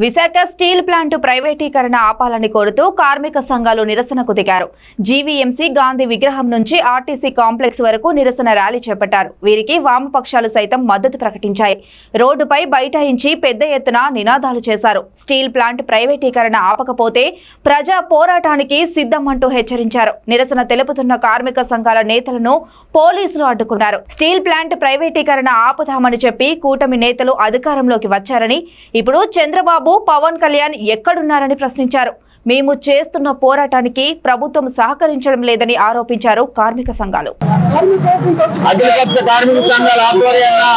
Visakha steel plant ప్రైవేటీకరణ ఆపాలని కోరుతూ కార్మిక సంఘాలు నిరసనకు దిగారు. జీవీఎంసీ గాంధీ విగ్రహం నుంచి ఆర్టీసీ కాంప్లెక్స్ వరకు నిరసన ర్యాలీ చేపట్టారు. వీరికి వామపక్షాలు సైతం మద్దతు ప్రకటించాయి. రోడ్డుపై బైఠాయించి పెద్ద ఎత్తున నినాదాలు చేశారు. స్టీల్ ప్లాంట్ ప్రైవేటీకరణ ఆపకపోతే ప్రజా పోరాటానికి సిద్ధమంటూ హెచ్చరించారు. నిరసన తెలుపుతున్న కార్మిక సంఘాల నేతలను పోలీసులు అడ్డుకున్నారు. స్టీల్ ప్లాంట్ ప్రైవేటీకరణ ఆపుదామని చెప్పి కూటమి నేతలు అధికారంలోకి వచ్చారని ఇప్పుడు చంద్రబాబు పవన్ కళ్యాణ్ ఎక్కడున్నారని ప్రశ్నించారు. మేము చేస్తున్న పోరాటానికి ప్రభుత్వం సహకరించడం లేదని ఆరోపించారు కార్మిక సంఘాలు. అఖిలపక్ష కార్మిక సంఘాల ఆధ్వర్యంగా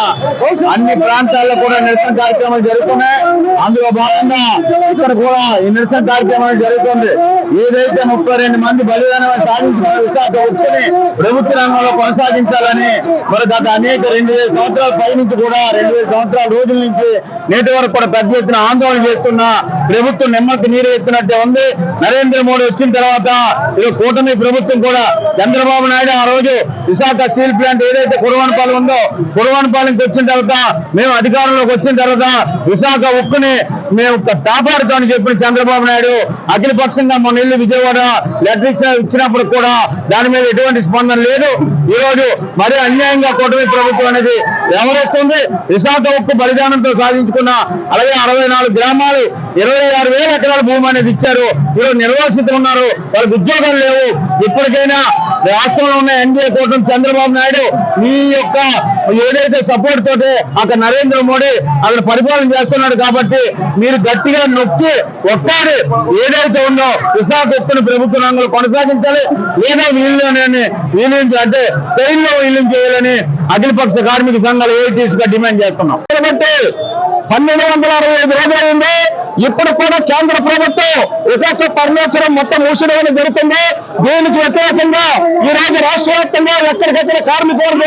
అన్ని ప్రాంతాల్లో కూడా నిరసన కార్యక్రమాలు జరుగుతున్నాయి. అందులో భాగంగా ఇక్కడ కూడా ఈ నిరసన కార్యక్రమాలు జరుగుతుంది. ఏదైతే ముప్పై రెండు మంది బలిదానం సాధించిన విశాఖ ప్రభుత్వ రంగంలో కొనసాగించాలని మరి గత అనేక రెండు వేల సంవత్సరాల పై నుంచి కూడా రెండు వేల సంవత్సరాల రోజుల నుంచి నేటి వరకు కూడా పెద్ద ఎత్తున ఆందోళన చేస్తున్న ప్రభుత్వం నెమ్మది నీరు ఎత్తినట్టే ఉంది. నరేంద్ర మోడీ వచ్చిన తర్వాత ఇది కూటమి ప్రభుత్వం కూడా చంద్రబాబు నాయుడు ఆ రోజు విశాఖ స్టీల్ ప్లాంట్ ఏదైతే కురవనపాలెం ఉందో కురవనపాలెంకి వచ్చిన తర్వాత మేము అధికారంలోకి వచ్చిన తర్వాత విశాఖ ఉక్కుని మేము కాపాడుతామని చెప్పిన చంద్రబాబు నాయుడు అఖిలపక్షంగా మొన్న ఇల్లు విజయవాడ లెటర్ ఇచ్చినప్పుడు కూడా దాని మీద ఎటువంటి స్పందన లేదు. ఈ రోజు మరీ అన్యాయంగా కూటమి ప్రభుత్వం అనేది వ్యవహరిస్తుంది. విశాఖ ఉక్కు బలిదానంతో సాధించుకున్న అలాగే అరవై నాలుగు గ్రామాలు ఇరవై ఆరు వేల ఎకరాల భూమి అనేది ఇచ్చారు. ఈరోజు నిర్వాసితులు ఉన్నారు. వాళ్ళకి ఉద్యోగాలు లేవు. ఇప్పటికైనా రాష్ట్రంలో ఉన్న ఎన్డీఏ కూటమి చంద్రబాబు నాయుడు మీ యొక్క ఏదైతే సపోర్ట్ తోటి అక్కడ నరేంద్ర మోడీ అక్కడ పరిపాలన చేస్తున్నాడు కాబట్టి మీరు గట్టిగా నొక్కి ఒక్కడి ఏదైతే ఉందో విశాఖ ఉక్కును ప్రభుత్వ రంగంలో కొనసాగించాలి. లేదా వీళ్ళని వీలించి అంటే శైలిలో వీలించి చేయాలని అఖిలపక్ష కార్మిక సంఘాలు ఏటీసీగా డిమాండ్ చేస్తున్నాం. కాబట్టి పన్నెండు వందల అరవై ఐదు రోజులైంది. ఇప్పుడు కూడా కేంద్ర ప్రభుత్వం విశాఖ పరమేశ్వరం మొత్తం మూసివేయడం జరుగుతుంది. దీనికి వ్యతిరేకంగా ఈ రోజు రాష్ట్ర వ్యాప్తంగా ఎక్కడికెక్కడ కార్మిక వర్గ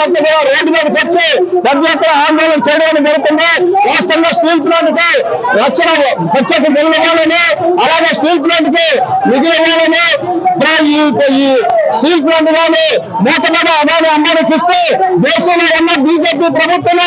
రోడ్డు మీద వచ్చి పెద్ద ఆందోళన చేయడం జరుగుతుంది. రాష్ట్రంలో స్టీల్ ప్లాంట్కి రక్షణ ప్రత్యేక నిల్వ అలాగే స్టీల్ ప్లాంట్కి నిధులు ఇవ్వాలని ఈ ఈ కానీ మూతపడ అదాని అమ్మానికి ఇస్తే దేశంలో ఉన్న బీజేపీ ప్రభుత్వం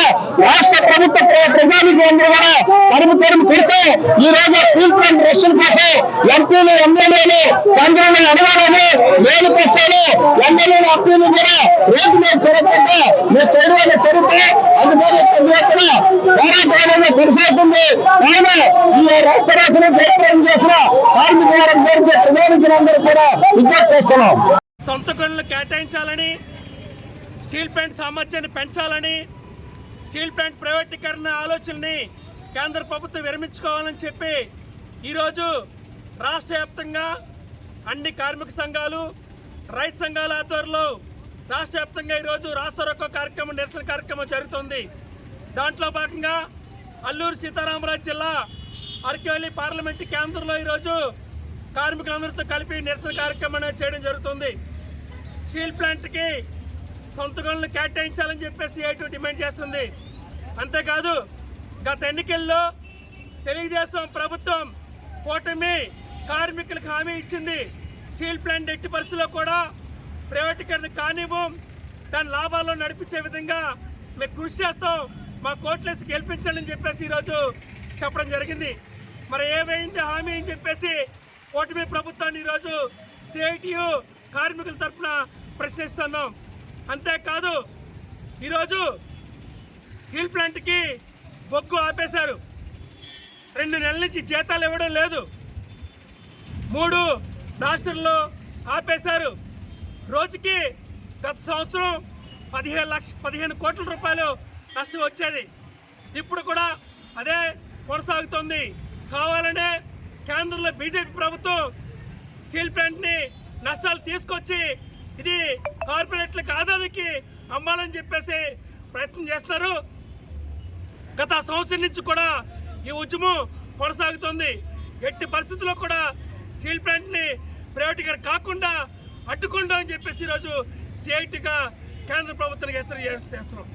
రాష్ట్ర ప్రభుత్వ ప్రజానికి అందరూ కూడా తరుము తరుము పెడితే ఈ రోజు స్టీల్ ప్లాంట్ రక్షణ కోసం ఎంపీలు ఎమ్మెల్యేలు చంద్రుని అడగాలని నేను పక్షాలు ఎమ్మెల్యేలు అప్పీలు కూడా రేపు మీద తిరగకుండా మీరు చేయడానికి జరిగితే అందుకని పెద్ద ఎత్తున కొనసాగుతుంది. కానీ ఈ రాష్ట్ర రాష్ట్రం చేసిన కార్మిక వారం పేరుకి ప్రజానికులందరూ కూడా విజ్ఞప్తి చేస్తున్నాం. సొంత గనులు కేటాయించాలని స్టీల్ ప్లాంట్ సామర్థ్యాన్ని పెంచాలని స్టీల్ ప్లాంట్ ప్రైవేటీకరణ ఆలోచనని కేంద్ర ప్రభుత్వం విరమించుకోవాలని చెప్పి ఈరోజు రాష్ట్ర వ్యాప్తంగా అన్ని కార్మిక సంఘాలు రైతు సంఘాల ఆధ్వర్యంలో రాష్ట్ర వ్యాప్తంగా ఈరోజు రాష్ట్ర రొక్క కార్యక్రమం నిరసన కార్యక్రమం జరుగుతుంది. దాంట్లో భాగంగా అల్లూరు సీతారామరాజు జిల్లా అరకేవల్లి పార్లమెంటు కేంద్రంలో ఈరోజు కార్మికులందరితో కలిపి నిరసన కార్యక్రమం చేయడం జరుగుతుంది. స్టీల్ ప్లాంట్కి సొంత గనులు కేటాయించాలని చెప్పేసి ఏటు డిమాండ్ చేస్తుంది. అంతేకాదు గత ఎన్నికల్లో తెలుగుదేశం ప్రభుత్వం కూటమి కార్మికులకు హామీ ఇచ్చింది. స్టీల్ ప్లాంట్ ఎట్టి పరిస్థితుల్లో కూడా ప్రైవేటీకరణ కానివ్వం దాని లాభాల్లో నడిపించే విధంగా మేము కృషి చేస్తాం. మా కోట్లేసి గెలిపించండి అని చెప్పేసి ఈరోజు చెప్పడం జరిగింది. మరి ఏమైంది హామీ అని చెప్పేసి కూటమి ప్రభుత్వాన్ని ఈరోజు సిఐటియు కార్మికుల తరఫున ప్రశ్నిస్తున్నాం. అంతేకాదు ఈరోజు స్టీల్ ప్లాంట్కి బొగ్గు ఆపేశారు. రెండు నెలల నుంచి జీతాలు ఇవ్వడం లేదు. మూడు రాష్ట్రంలో ఆపేశారు. రోజుకి గత సంవత్సరం పదిహేను లక్ష పదిహేను కోట్ల రూపాయలు నష్టం వచ్చేది. ఇప్పుడు కూడా అదే కొనసాగుతుంది. కావాలనే కేంద్రంలో బీజేపీ ప్రభుత్వం స్టీల్ ప్లాంట్ని నష్టాలు తీసుకొచ్చి ఇది కార్పొరేట్లకు ఆదానికి అమ్మాలని చెప్పేసి ప్రయత్నం చేస్తున్నారు. గత సంవత్సరం నుంచి కూడా ఈ ఉద్యమం కొనసాగుతుంది. ఎట్టి పరిస్థితుల్లో కూడా స్టీల్ ప్లాంట్ని ప్రైవేటీకరణ కాకుండా అడ్డుకుంటామని చెప్పేసి ఈరోజు సిఐటిగా కేంద్ర ప్రభుత్వానికి హెచ్చరిక చేస్తున్నాం.